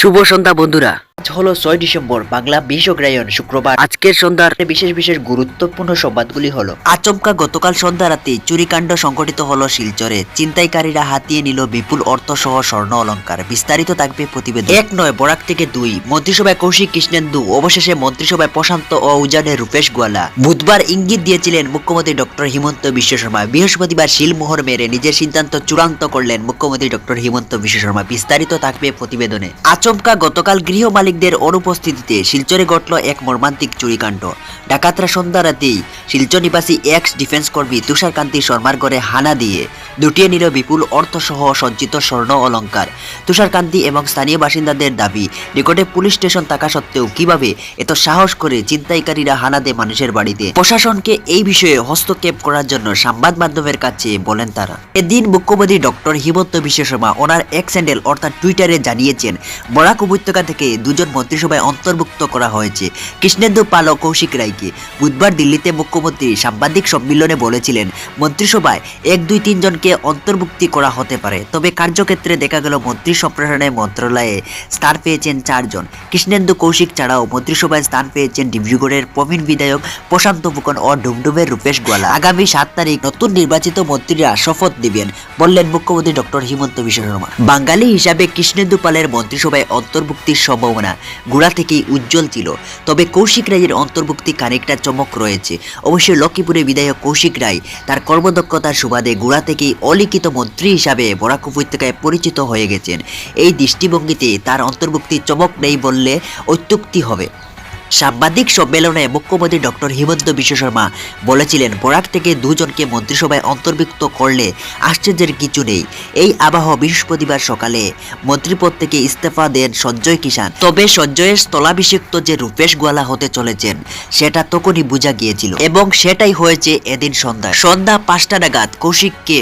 শুভ সন্ধ্যা বন্ধুরা। আজ হলো ছয় ডিসেম্বর বাংলা বিশ অগ্রায়ণ শুক্রবার। আজকের সন্ধ্যার বিশেষ বিশেষ গুরুত্বপূর্ণ সংবাদগুলি হলো আচমকা গতকাল সন্ধ্যা রাতে চুরিকাণ্ড সংঘটিত হলো শিলচরে। চিন্তাইকারীরা হাতিয়ে নিল বিপুল অর্থ সহ স্বর্ণ অলংকার। বিস্তারিত থাকবে প্রতিবেদন। এক নয় বরাক থেকে দুই। মন্ত্রিসভায় কৌশিক কৃষ্ণেন্দু অবশেষে মন্ত্রিসভায় প্রশান্ত ও উজানের রূপেশ গোয়ালা। বুধবার ইঙ্গিত দিয়েছিলেন মুখ্যমন্ত্রী ডক্টর হিমন্ত বিশ্ব শর্মা। বৃহস্পতিবার শিলমোহর মেরে নিজের সিদ্ধান্ত চূড়ান্ত করলেন মুখ্যমন্ত্রী ডক্টর হিমন্ত বিশ্ব শর্মা। বিস্তারিত থাকবে প্রতিবেদনে। আচমকা গতকাল গৃহ মালিকদের অনুপস্থিতিতে শিলচরে ঘটল এক মর্মান্তিক চুরিকাণ্ড। ডাকাতরা সন্ধ্যা রাতেই শিলচর নিবাসী এক্স ডিফেন্স কর্মী তুষারকান্তি শর্মার ঘরে হানা দিয়ে লুটিয়ে নিল বিপুল অর্থসহ সঞ্চিত স্বর্ণ অলংকার। তুষারকান্তি এবং স্থানীয় বাসিন্দাদের দাবি, নিকটে পুলিশ স্টেশন থাকা সত্ত্বেও কীভাবে এত সাহস করে চিন্তাইকারীরা হানা দেয় মানুষের বাড়িতে? প্রশাসনকে এই বিষয়ে হস্তক্ষেপ করার জন্য সংবাদ মাধ্যমের কাছে বলেন তারা। এদিন মুখ্যমন্ত্রী ডক্টর হিমন্ত বিশ্ব শর্মা ওনার এক্স অর্থাৎ টুইটারে জানিয়েছেন, বরাক উপত্যকা থেকে দুজন মন্ত্রিসভায় অন্তর্ভুক্ত করা হয়েছে। কৃষ্ণেন্দু পাল ও কৌশিক রায়কে। বুধবার দিল্লিতে মুখ্যমন্ত্রী সাংবাদিক সম্মেলনে বলেছিলেন, মন্ত্রিসভায় এক দুই তিন জনকে অন্তর্ভুক্তি করা হতে পারে। তবে কার্যক্ষেত্রে দেখা গেল মন্ত্রী সম্প্রসারণের মন্ত্রণালয়ে স্থান পেয়েছেন চারজন কৃষ্ণেন্দু কৌশিক ছাড়াও মন্ত্রিসভায় স্থান পেয়েছেন ডিব্রুগড়ের প্রবীণ বিধায়ক প্রশান্ত ফুকন ও ডুমডুমের রূপেশ গোয়ালা। আগামী সাত তারিখ নতুন নির্বাচিত মন্ত্রীরা শপথ দিবেন বললেন মুখ্যমন্ত্রী ডক্টর হিমন্ত বিশ্ব শর্মা। বাঙালি হিসাবে কৃষ্ণেন্দু পালের মন্ত্রিসভায় অন্তর্ভুক্তির সম্ভাবনা গোড়া থেকেই উজ্জ্বল ছিল। তবে কৌশিক রায়ের অন্তর্ভুক্তি কানেকটা চমক রয়েছে। অবশ্য লক্ষ্মীপুরে বিধায়ক কৌশিক রায় তার কর্মদক্ষতার সুবাদে গোড়া থেকেই অলিখিত মন্ত্রী হিসাবে বরাক উপত্যকায় পরিচিত হয়ে গেছেন। এই দৃষ্টিভঙ্গিতে তার অন্তর্ভুক্তি চমক নেই বললে অত্যুক্তি হবে। সাংবাদিক সম্মেলনে মুখ্যমন্ত্রী ডক্টর হিমন্ত বিশ্ব শর্মা বলেছিলেন, বরাক থেকে দুজনকে মন্ত্রিসভায় অন্তর্ভুক্ত করলে আশ্চর্যের কিছু নেই। এই আবাহ বৃহস্পতিবার সকালে মন্ত্রীপদ থেকে ইস্তফা দেন সঞ্জয় কিষান তবে সঞ্জয়ের স্থলাভিষিক্ত যে রূপেশ গোয়ালা হতে চলেছেন, সেটা তখনই বোঝা গিয়েছিল এবং সেটাই হয়েছে এদিন সন্ধ্যা সন্ধ্যা পাঁচটা নাগাদ কৌশিককে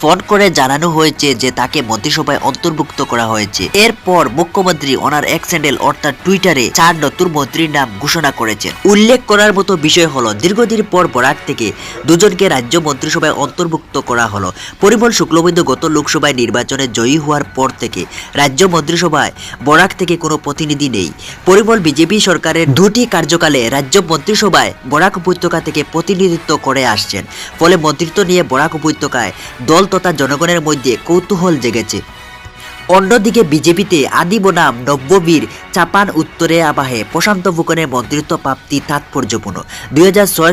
ফোন করে জানানো হয়েছে যে তাকে মন্ত্রিসভায় অন্তর্ভুক্ত করা হয়েছে। এরপর মুখ্যমন্ত্রী ওনার এক স্যান্ডেল অর্থাৎ টুইটারে চার নতুন মন্ত্রীর নাম ঘোষণা করেছেন। উল্লেখ করার মতো বিষয় হলো, দীর্ঘদিন পর বরাক থেকে দুজনকে রাজ্য মন্ত্রিসভায় অন্তর্ভুক্ত করা হলো। পরিমল শুক্লবৈদ্য গত লোকসভায় নির্বাচনে জয়ী হওয়ার পর থেকে রাজ্য মন্ত্রিসভায় বরাক থেকে কোনো প্রতিনিধি নেই। পরিমল বিজেপি সরকারের দুটি কার্যকালে রাজ্য মন্ত্রিসভায় বরাক উপত্যকা থেকে প্রতিনিধিত্ব করে আসছেন। ফলে মন্ত্রিত্ব নিয়ে বরাক উপত্যকায় দল তথা জনগণের মধ্যে কৌতূহল জেগেছে। অন্যদিকে বিজেপিতে আদি বনাম নব্যবীর চাপান উত্তরে আবাহে প্রশান্ত ফুকনের মন্ত্রিত্ব প্রাপ্তি তাৎপর্যপূর্ণ। দুই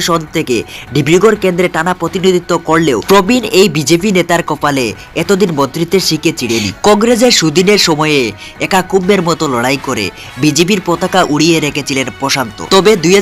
সন থেকে ডিব্রুগড় কেন্দ্রে টানা প্রতিনিধিত্ব করলেও প্রবীণ এই বিজেপি নেতার কপালে এতদিন মন্ত্রিত্বের শিখে চিড়েনি। কংগ্রেসের সুদিনের সময়ে একা কুম্ভের মতো লড়াই করে বিজেপির পতাকা উড়িয়ে রেখেছিলেন প্রশান্ত। তবে দুই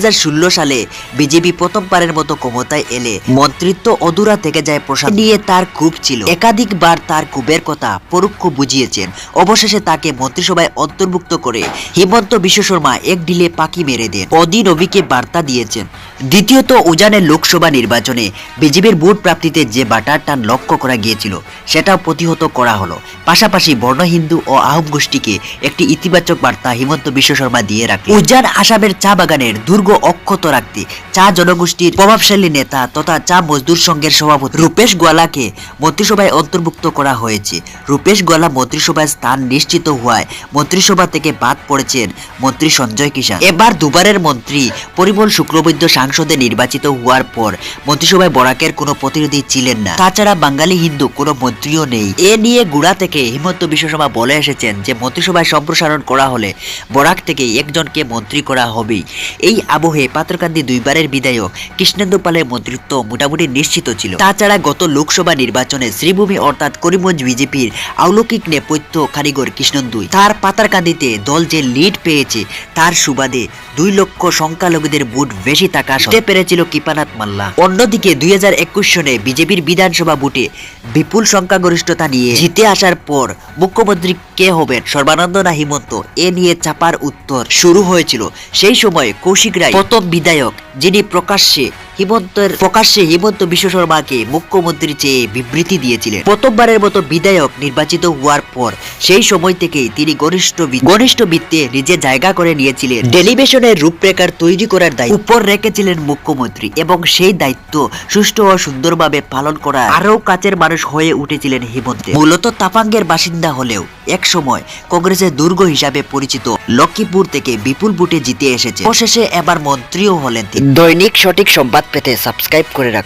সালে বিজেপি প্রথমবারের মতো ক্ষমতায় এলে মন্ত্রিত্ব অধুরা থেকে যায় প্রশান্ত। নিয়ে তার ক্ষোভ ছিল। একাধিকবার তার ক্ষোভের কথা পরোক্ষ বুঝিয়েছেন। অবশেষে তাকে মন্ত্রিসভায় অন্তর্ভুক্ত করে হিমন্ত বিশ্ব শর্মা এক ডিলে পাকি মেরে দেন। অদি রবিকে বার্তা দিয়েছেন। দ্বিতীয়ত উজানের লোকসভা নির্বাচনে বিজেপির ভোট প্রাপ্তিতে যে বাটার টান লক্ষ্য করা গিয়েছিল, সেটাও প্রতিহত করা হলো। পাশাপাশি বর্ণ হিন্দু ও আহম গোষ্ঠীকে একটি ইতিবাচক বার্তা হিমন্ত বিশ্ব শর্মা দিয়ে রাখে উজান আসামের চা বাগানের দুর্গ অক্ষত রাখতে চা জনগোষ্ঠীর প্রভাবশালী নেতা তথা চা মজদুর সংঘের সভাপতি রূপেশ গোয়ালাকে মন্ত্রিসভায় অন্তর্ভুক্ত করা হয়েছে। রূপেশ গোয়ালা মন্ত্রিসভায় স্থান নিশ্চিত হওয়ায় মন্ত্রিসভা থেকে বাদ পড়েছেন মন্ত্রী সঞ্জয় কিষান এবার দুবারের মন্ত্রী, পরিমল শুক্লবৈদ্য সাংসদে নির্বাচিত হওয়ার পর মন্ত্রিসভায় বরাকের কোনো প্রতিনিধি ছিলেন না। তাছাড়া বাঙালি হিন্দু কোনো মন্ত্রীও নেই। এ নিয়ে গুড়া থেকে হিমন্ত বিশ্ব শর্মা বলে এসেছেন যে, মন্ত্রিসভায় সম্প্রসারণ করা হলে বরাক থেকে একজনকে মন্ত্রী করা হবেই। এই আবহে পাত্রকান্দি দুইবারের বিধায়ক কৃষ্ণেন্দু পালের মন্ত্রিত্ব মোটামুটি নিশ্চিত ছিল। তাছাড়া গত লোকসভা নির্বাচনে শ্রীভূমি অর্থাৎ করিমগঞ্জ বিজেপির আলৌকিক নেপথ্য কারিগর কৃষ্ণন্দুই তার পাতারকান্দিতে দল যে লিড পেয়েছে। তার সুবাদে দুই লক্ষ সংখ্যালঘুদের ভোট বেশি থাকা সত্ত্বে পেরেছিল কৃপানাথ মাল্লা। অন্যদিকে দুই হাজার একুশ সনে বিজেপির বিধানসভা বুটে বিপুল সংখ্যাগরিষ্ঠতা নিয়ে জিতে আসার পর মুখ্যমন্ত্রী কে হবেন? সর্বানন্দ না হিমন্ত এ নিয়ে চাপার উত্তর শুরু হয়েছিল। সেই সময় কৌশিক রায় প্রথম বিধায়ক যিনি প্রকাশ্যে হিমন্তের, প্রকাশ্যে হিমন্ত বিশ্ব শর্মাকে মুখ্যমন্ত্রী চেয়ে বিবৃতি দিয়েছিলেন। প্রথমবারের মতো বিধায়ক নির্বাচিত হওয়ার পর সেই সময় থেকেই তিনি বি- ঘনিষ্ঠ বৃত্তে নিজে জায়গা করে নিয়েছিলেন। টেলিভিশনের রূপরেখার তৈরি করার দায়িত্ব উপর রেখেছিলেন মুখ্যমন্ত্রী এবং সেই দায়িত্ব সুষ্ঠু ও সুন্দরভাবে পালন করা আরও কাছের মানুষ হয়ে উঠেছিলেন হিমন্তে। মূলত তাপাঙ্গের বাসিন্দা হলেও এক সময় কংগ্রেসের দুর্গ হিসাবে পরিচিত লক্ষ্মীপুর থেকে বিপুল বুটে জিতে এসেছে। অবশেষে এবার মন্ত্রীও হলেন তিনি। দৈনিক সঠিক সংবাদ পেতে সাবস্ক্রাইব করে রাখুন।